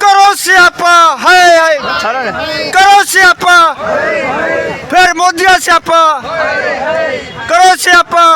ਕਰੋ ਸਿਆਪਾ, ਹਾਏ ਹਾਏ। ਕਰੋ ਸਿਆਪਾ। ਫਿਰ ਮੋਦੀਆ ਸਿਆਪਾ। ਕਰੋ ਸਿਆਪਾ।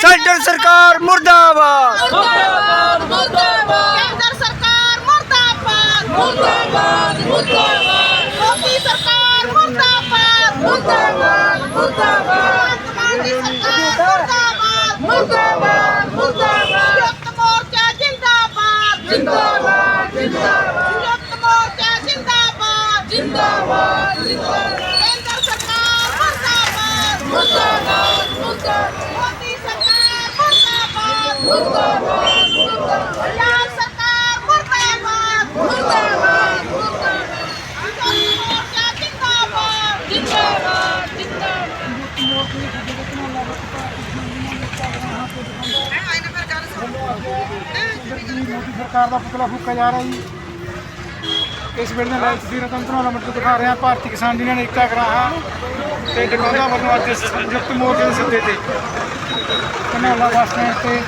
ਸੈਂਟਰ ਸਰਕਾਰ ਮੁਰਦਾਬਾਦ। ਮੁਰਦਾਬਾਦ ਮੁਰਦਾਬਾਦ। ਕੇਂਦਰ ਸਰਕਾਰ ਮੁਰਦਾਬਾਦ। ਮੁਰਦਾਬਾਦ ਮੁਰਦਾਬਾਦ। ਮੋਦੀ ਸਰਕਾਰ ਮੁਰਦਾਬਾਦ ਮੁਰਦਾਬਾਦ ਮੁਰਦਾਬਾਦ ਮਾਨੀ ਸਰਕਾਰ ਮੁਰਦਾਬਾਦ ਮੁਰਦਾਬਾਦ ਮੁਰਦਾਬਾਦ ਯੁਕਤ ਮੋਰਚਾ ਜਿੰਦਾਬਾਦ ਜਿੰਦਾਬਾਦ ਜਿੰਦਾਬਾਦ ਯੁਕਤ ਮੋਰਚਾ ਜਿੰਦਾਬਾਦ ਜਿੰਦਾਬਾਦ ਜਿੰਦਾਬਾਦ ਕੇਂਦਰ ਸਰਕਾਰ ਮੁਰਦਾਬਾਦ ਮੁਰਦਾਬਾਦ ਮੁਰਦਾਬਾਦ ਮੋਦੀ ਸਰਕਾਰ ਮੁਰਦਾਬਾਦ ਮੁਰਦਾਬਾਦ ਮੁਰਦਾਬਾਦ ਪੰਜਾਬ ਸਰਕਾਰ ਮੁਰਦਾਬਾਦ ਮੁਰਦਾਬਾਦ ਮੁਰਦਾਬਾਦ ਯੁਕਤ ਮੋਰਚਾ ਜਿੰਦਾਬਾਦ ਜਿੰਦਾਬਾਦ ਜਿੰਦਾਬਾਦ ਮੋਦੀ ਸਰਕਾਰ ਦਾ ਪੁਤਲਾ ਫੂਕਿਆ ਜਾ ਰਿਹਾ ਜੀ। ਇਸ ਵੇਲੇ ਦੇ ਲਾਈਵ ਤਸਵੀਰਾਂ ਤੁਹਾਨੂੰ ਧਨੌਲਾ ਮੰਡੀ ਦਿਖਾ ਰਹੇ ਹਾਂ ਭਾਰਤੀ ਕਿਸਾਨ ਯੂਨੀਅਨ ਏਕਤਾ ਗਰਾਹਾਂ ਤੇ ਡਕੌਂਦਾ ਵੱਲੋਂ ਅੱਜ ਸੰਯੁਕਤ ਮੋਰਚੇ ਦੇ ਸੱਦੇ ਤੇ ਧਨੌਲਾ ਵਾਸਤੇ ਤੇ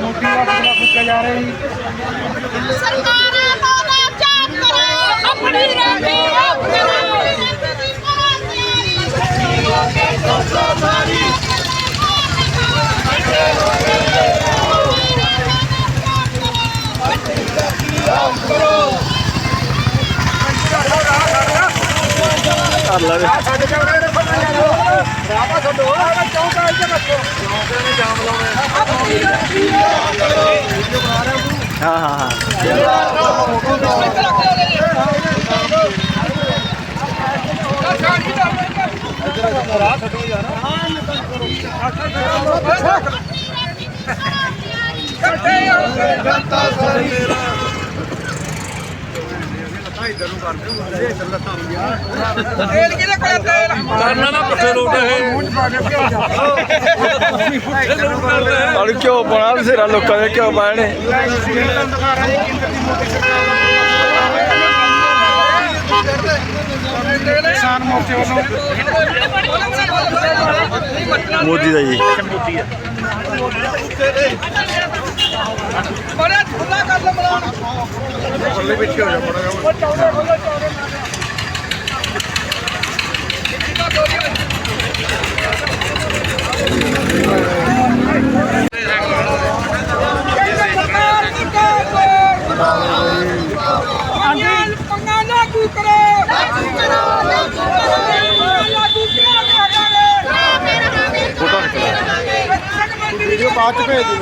ਮੋਦੀ ਦਾ ਪੁਤਲਾ ਫੂਕਿਆ ਜਾ ਰਿਹਾ ਜੀ। ਸਰਕਾਰਾਂ ਨੂੰ ਨਾ ਕਰੋ ਆਪਣੀ ਰਾਖੀ ਆਪ ਕਰੋ ਔਰ ਕਿਉਂ ਪਾਣਾ ਬਸੇਰਾ ਲੋਕਾਂ ਦੇ ਕਿਉਂ ਪਾਣੇ ਲਾਈਵ ਤਸਵੀਰਾਂ ਤੁਹਾਨੂੰ ਦਿਖਾ ਰਹੇ ਹਾਂ। ਕੇਂਦਰ ਦੀ ਮੋਦੀ ਸਰਕਾਰ ਦਾ ਕਿਸਾਨ ਮੋਰਚੇ ਵੱਲੋਂ। ਮੋਦੀ ਦਾ ਜੀ। ਹਾਂਜੀ ਪੰਗਾ ਲਾਗੂ ਕਰੋ ਲਾਗੂ ਕਰੋ ਲਾਗੂ ਕਰੋ। ਲਾਗੂ ਕਿਉਂ ਕਰਾਂਗੇ ਫੋਟੋ ਨਿਕਲਾ ਵੀਡੀਓ ਬਾਅਦ ਚ ਭੇਜ ਦਿਓ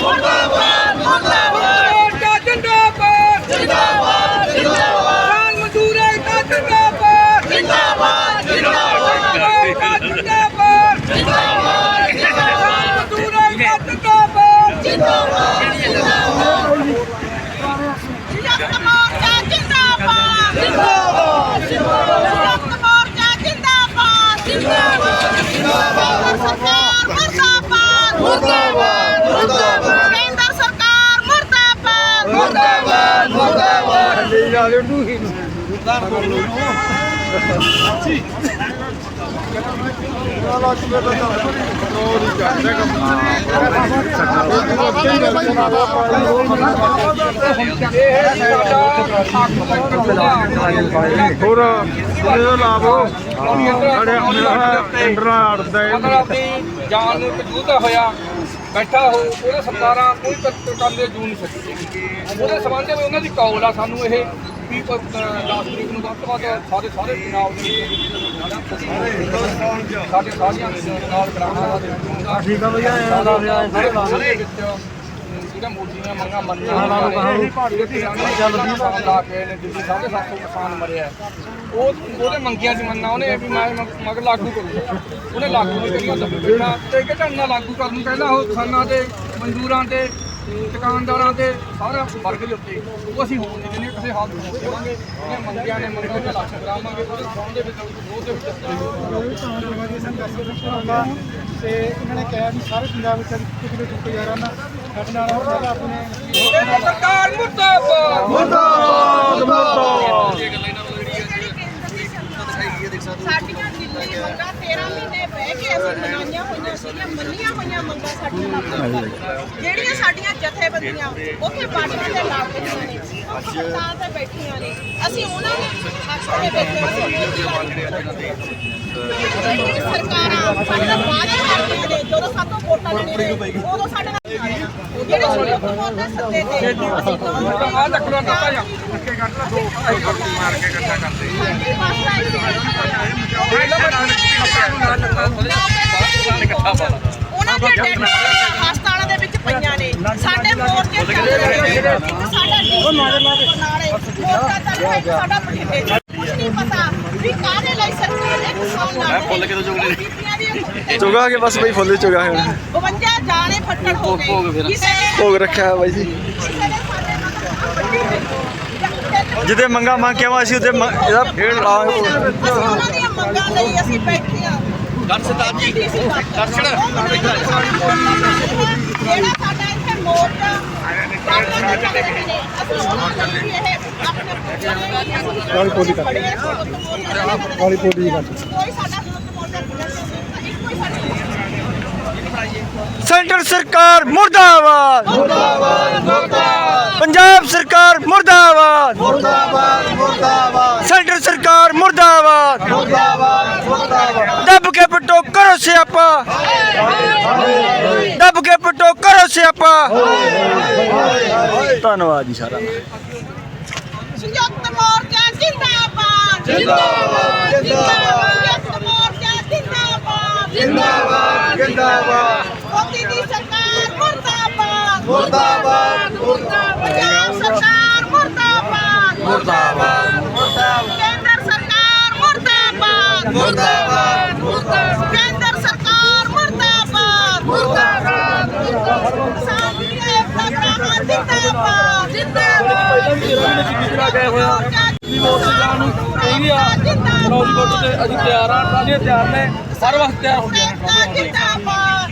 ਮੁਰਦਾਬਾਦ ਮੁਰਦਾਬਾਦ ਜਿੰਦਾਬਾਦ ਜਿੰਦਾਬਾਦ ਜਿੰਦਾਬਾਦ ਖਾਨ ਮਜ਼ਦੂਰ ਏਕਤਾ ਜਿੰਦਾਬਾਦ ਜਿੰਦਾਬਾਦ ਜਿੰਦਾਬਾਦ ਜਿੰਦਾਬਾਦ ਜਿੰਦਾਬਾਦ ਖਾਨ ਮਜ਼ਦੂਰ ਏਕਤਾ ਜਿੰਦਾਬਾਦ ਜਿੰਦਾਬਾਦ ਯੁਕਤ ਮੋਰਚਾ ਜਿੰਦਾਬਾਦ ਜਿੰਦਾਬਾਦ ਯੁਕਤ ਮੋਰਚਾ ਜਿੰਦਾਬਾਦ ਜਿੰਦਾਬਾਦ ਜਿੰਦਾਬਾਦ ਸਰਕਾਰ ਮੁਰਦਾਬਾਦ ਮੁਰਦਾਬਾਦ ਮੁਰਦਾਬਾਦ ਕੇਂਦਰ ਸਰਕਾਰ ਮੁਰਦਾਬਾਦ ਮੁਰਦਾਬਾਦ ਮੁਰਦਾਬਾਦ ਹੋਰ ਇਹਦਾ ਲਾਭ ਸਾਡੇ ਮਤਲਬ ਜਾਨ ਨੂੰ ਕਜੂਤਾ ਹੋਇਆ। ਬੈਠਾ ਹੋ ਉਹਦੇ ਸਰਕਾਰਾਂ ਕੋਈ ਤੱਕ ਕਰਦੇ ਜੂ ਨਹੀਂ ਸਕਦੀ ਉਹਦੇ ਸਬੰਧ ਵਿੱਚ ਉਹਨਾਂ ਦੀ ਕੌਲ ਆ ਸਾਨੂੰ ਇਹ ਵੀ 10 ਤਰੀਕ ਨੂੰ ਵੱਧ ਤੋਂ ਵੱਧ ਸਾਰੇ ਸਾਰੇ ਪੰਜਾਬ ਦੇ ਸਾਡੇ ਸਾਰੀਆਂ ਨਾਲ ਕਰਾਉਣਾ। ਦਾ ਠੀਕ ਆ ਭਈਆ ਸਾਰੇ ਵਿੱਚ ਜਿਹੜਾ ਮੋਦੀ ਮੰਗਾਂ ਲਾ ਕੇ ਨੇ ਦਿੱਲੀ ਸਾਢੇ ਸੱਤ ਸੌ ਕਿਸਾਨ ਮਰਿਆ ਉਹ ਉਹਦੇ ਮੰਗੀਆਂ ਚ ਮੰਨਣਾ ਉਹਨੇ ਵੀ ਮੈਂ ਮਗਰ ਲਾਗੂ ਕਰੂੰਗਾ ਉਹਨੇ ਲਾਗੂ ਨਹੀਂ ਕਰੀਆਂ ਤਾਂ ਬੇਟਾ ਤੇ ਕਿ ਨਾਲ ਲਾਗੂ ਕਰਨ ਨੂੰ ਕਹਿੰਦਾ ਉਹ ਕਿਸਾਨਾਂ ਤੇ ਮਜ਼ਦੂਰਾਂ ਤੇ ਦੁਕਾਨਦਾਰਾਂ ਤੇ ਸਾਰਾ ਵਰਗ ਦੇ ਉੱਤੇ ਉਹ ਅਸੀਂ ਹੋਣ ਨਹੀਂ ਦਿੰਦੇ ਕਿਸੇ ਹਾਲ ਨੂੰ ਦੇਵਾਂਗੇ ਉਹਨੇ ਮੰਗੀਆਂ ਨੇ ਮੰਗਾਂ ਦੇ ਲੱਖ ਕਰਾਵਾਂਗੇ ਉਹਦੇ ਸੌਂ ਦੇ ਵਿੱਚ ਦੇ ਵਿੱਚ ਤੇ ਇਹਨਾਂ ਨੇ ਕਿਹਾ ਵੀ ਸਾਰੇ ਪੰਜਾਬ ਵਿੱਚ ਚੁੱਕੇ ਜਾ ਰਹਾ ਨਾ ਸਾਡੇ ਨਾਲ ਹੋਰ ਜ਼ਿਆਦਾ ਆਪਣੇ ਕੇਂਦਰ ਸਰਕਾਰ ਮੁਰਦਾਬਾਦ। ਸਾਡੀਆਂ ਦਿੱਲੀ ਮੰਗਾਂ ਤੇ 13 ਮਹੀਨੇ ਬਹਿ ਕੇ ਅਸੀਂ ਮਨਾਈਆਂ ਹੋਈਆਂ ਸੀਗੀਆਂ ਮੰਨੀਆਂ ਹੋਈਆਂ ਮੰਗਾਂ ਸਾਡੀਆਂ ਜਿਹੜੀਆਂ ਸਾਡੀਆਂ ਜਥੇਬੰਦੀਆਂ ਉੱਥੇ ਬਾਟੀਆਂ ਤੇ ਲਾ ਬੈਠੀਆਂ ਨੇ ਹਸਪਤਾਲ ਤੇ ਬੈਠੀਆਂ ਨੇ। ਅਸੀਂ ਉਹਨਾਂ ਨੂੰ ਹੱਥ ਤੇ ਬੈਠੇ ਸਰਕਾਰਾਂ ਸਾਡੇ ਨਾਲ ਵਾਅਦੇ ਕਰਦੀਆਂ ਨੇ। ਜਦੋਂ ਸਾਤੋਂ ਵੋਟਾਂ ਲੈਣੇ ਉਦੋਂ ਸਾਡੇ ਨਾਲ ਜਿਹੜੇ ਸੁਣੋ ਕਮੋਰ ਦੇ ਸੱਦੇ ਤੇ। ਅਸੀਂ ਕਹੋਗੇ ਆਹ ਲੱਕ ਲੋ ਟੱਪਾ ਜਾ ਮਾਰ ਕੇ ਇਕੱਠਾ ਕਰਦੇ। ਦੀਆਂ ਡੈਡ ਹਸਪਤਾਲਾਂ ਦੇ ਵਿੱਚ ਪਈਆਂ ਨੇ। ਸਾਡੇ ਮੋਰਚੇ ਚੱਲ ਰਹੇ ਨੇ? ਇੱਕ ਸਾਡਾ ਡੀਸੀ ਨਾਲੇ ਮੋਰਚਾ ਚੱਲ ਰਿਹਾ ਇੱਕ ਸਾਡਾ ਬਠਿੰਡੇ ਚ ਕੁਝ ਨਹੀਂ ਪਤਾ ਵੀ ਕਾਹਦੇ ਲਈ ਸਰਕਾਰ ਇੱਕ ਸਾਲ ਲੜ ਰਹੀ ਫੁੱਲ ਕੇ ਚੁਗਲੇ ਚੁਗਾ ਕੇ ਬਸ ਬਈ ਫੁੱਲ ਚੁਗਾ ਹੁਣ। 52 ਜਾਣੇ ਫੱਟੜ ਹੋ ਗਏ। ਭੋਗ ਰੱਖਿਆ ਹੈ ਬਾਈ ਜੀ। ਜਿੱਦੇ ਮੰਗਾ ਮੰਗ ਕੇ ਆਵਾਂ ਅਸੀਂ ਉਹਦੇ ਇਹਦਾ ਫੇਰ ਭੋਗ। ਅਸੀਂ ਉਹਨਾਂ ਦੀਆਂ ਮੰਗਾਂ ਲਈ ਅਸੀਂ ਬੈਠੇ ਹਾਂ। ਦਰਸ਼ਦਾਰ ਜੀ। ਦਰਸ਼ਣ ਜਿਹੜਾ ਸਾਡਾ ਇੱਥੇ ਮੋਰਚਾ ਪੋਲੀ ਕਰ। ਪੋਲੀ ਕਰ। ਸੈਂਟਰ ਸਰਕਾਰ ਮੁਰਦਾਬਾਦ। ਪੰਜਾਬ ਸਰਕਾਰ ਮੁਰਦਾਬਾਦ ਸੈਂਟਰ ਸਰਕਾਰ ਮੁਰਦਾਬਾਦ ਦੱਬ ਕੇ ਪਟੋ ਕਰੋ ਸਿਆਪਾ ਦੱਬ ਕੇ ਪਟੋ ਕਰੋ ਸਿਆਪਾ ਧੰਨਵਾਦ ਜੀ ਸਾਰਾ ਸੰਯੁਕਤ ਮੋਰਚਾ ਜਿੰਦਾਬਾਦ। ਜਿੰਦਾਬਾਦ ਜਿੰਦਾਬਾਦ। ਮੋਰਚਾ ਜਿੰਦਾਬਾਦ। ਜਿੰਦਾਬਾਦ ਜਿੰਦਾਬਾਦ। ਮੋਦੀ ਦੀ ਸਰਕਾਰ ਮੁਰਦਾਬਾਦ। ਮੁਰਦਾਬਾਦ ਮੁਰਦਾਬਾਦ ਪੰਜਾਬ ਸਰਕਾਰ ਮੁਰਦਾਬਾਦ ਮੁਰਦਾਬਾਦ ਮੁਰਦਾਬਾਦ ਕੇਂਦਰ ਸਰਕਾਰ ਮੁਰਦਾਬਾਦ ਮੁਰਦਾਬਾਦ ਮੁਰਦਾਬਾਦ ਕੇਂਦਰ ਸਰਕਾਰ ਮੁਰਦਾਬਾਦ ਮੁਰਦਾਬਾਦ ਸਾਡੀ ਏਕਤਾ ਜਿੰਦਾਬਾਦ। ਜਿੰਦਾਬਾਦ ਨੌਜਵਾਨ ਤੇ ਅਸੀਂ ਤਿਆਰ ਆ ਸਾਡੀਆਂ ਤਿਆਰ ਨੇ ਹਰ ਵਕਤ ਤਿਆਰ ਹੁੰਦੀਆਂ ਨੇ ਜਿੰਦਾਬਾਦ